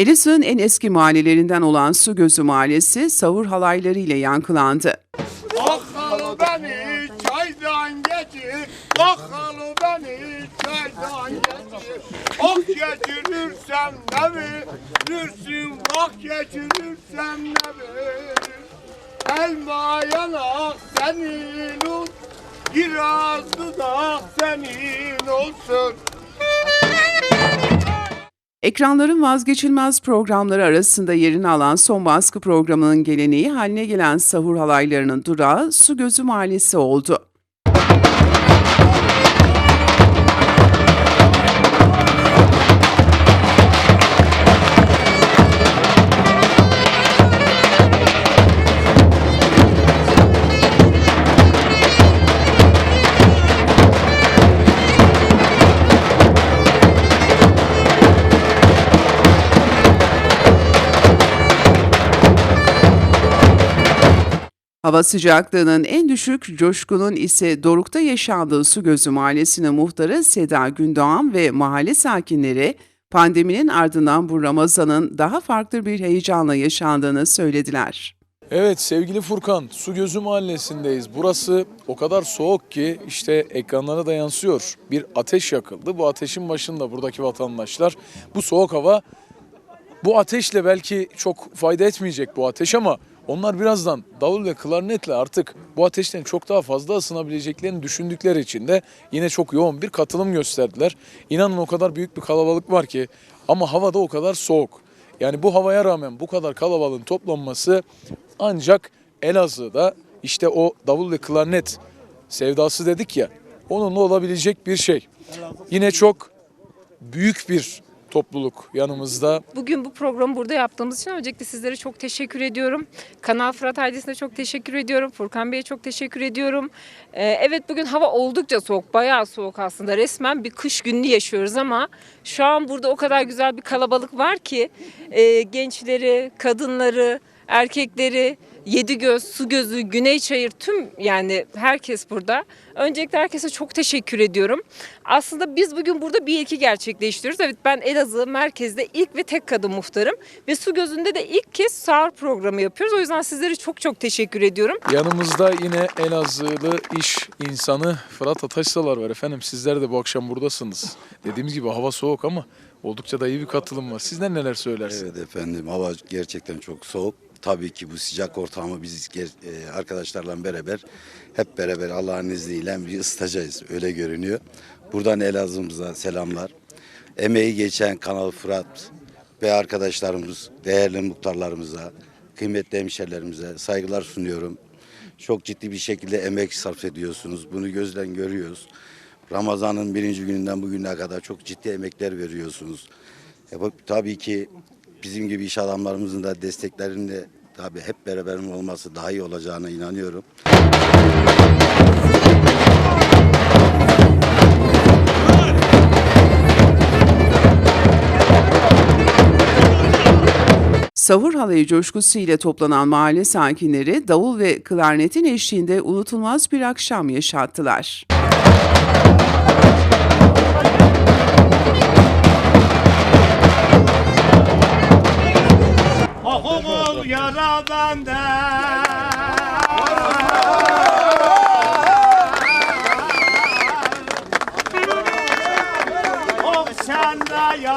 Elazığ'ın en eski mahallelerinden olan Sugözü Mahallesi savur halayları ile yankılandı. Bakalı beni çaydan geçir Bakalı beni çaydan geçir Ok geçirirsem ne verirsin Bak geçirirsem ne verir Elma yanak senin ol Kiraz dudak senin olsun Ekranların vazgeçilmez programları arasında yerini alan son baskı programının geleneği haline gelen sahur halaylarının durağı Sugözü Mahallesi oldu. Hava sıcaklığının en düşük coşkunun ise Doruk'ta yaşandığı Sugözü Mahallesi'nin muhtarı Seda Gündoğan ve mahalle sakinleri pandeminin ardından bu Ramazan'ın daha farklı bir heyecanla yaşandığını söylediler. Evet sevgili Furkan, Su Gözü Mahallesi'ndeyiz. Burası o kadar soğuk ki işte ekranlara da yansıyor. Bir ateş yakıldı. Bu ateşin başında buradaki vatandaşlar bu soğuk hava bu ateşle belki çok fayda etmeyecek bu ateş ama onlar birazdan davul ve klarnetle artık bu ateşten çok daha fazla ısınabileceklerini düşündükleri için de yine çok yoğun bir katılım gösterdiler. İnanın o kadar büyük bir kalabalık var ki ama havada o kadar soğuk. Yani bu havaya rağmen bu kadar kalabalığın toplanması ancak Elazığ'da işte o davul ve klarnet sevdası dedik ya onunla olabilecek bir şey. Yine çok büyük bir topluluk yanımızda. Bugün bu programı burada yaptığımız için öncelikle sizlere çok teşekkür ediyorum. Kanal Fırat ailesine çok teşekkür ediyorum. Furkan Bey'e çok teşekkür ediyorum. Ee, evet bugün hava oldukça soğuk, bayağı soğuk aslında. Resmen bir kış gününü yaşıyoruz ama şu an burada o kadar güzel bir kalabalık var ki e, gençleri, kadınları, erkekleri, Yedi Göz, Su Gözü, Güney Çayır tüm yani herkes burada. Öncelikle herkese çok teşekkür ediyorum. Aslında biz bugün burada bir ilki gerçekleştiriyoruz. Evet ben Elazığ merkezde ilk ve tek kadın muhtarım. Ve Su Gözü'nde de ilk kez sahur programı yapıyoruz. O yüzden sizlere çok çok teşekkür ediyorum. Yanımızda yine Elazığlı iş insanı Fırat Ataşsalar var efendim. Sizler de bu akşam buradasınız. Dediğimiz gibi hava soğuk ama oldukça da iyi bir katılım var. Sizler neler söylersiniz? Evet efendim hava gerçekten çok soğuk. Tabii ki bu sıcak ortamı biz e, arkadaşlarla beraber hep beraber Allah'ın izniyle bir ısıtacağız. Öyle görünüyor. Buradan Elazığ'ımıza selamlar. Emeği geçen Kanal Fırat ve arkadaşlarımız, değerli muhtarlarımıza, kıymetli hemşerilerimize saygılar sunuyorum. Çok ciddi bir şekilde emek sarf ediyorsunuz. Bunu gözden görüyoruz. Ramazan'ın birinci gününden bugüne kadar çok ciddi emekler veriyorsunuz. E, tabii ki bizim gibi iş adamlarımızın da desteklerinde tabii hep beraber olması daha iyi olacağına inanıyorum. Savur halayı coşkusu ile toplanan mahalle sakinleri davul ve klarnetin eşliğinde unutulmaz bir akşam yaşattılar.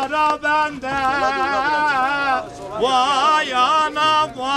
yara bende. Vay anam vay.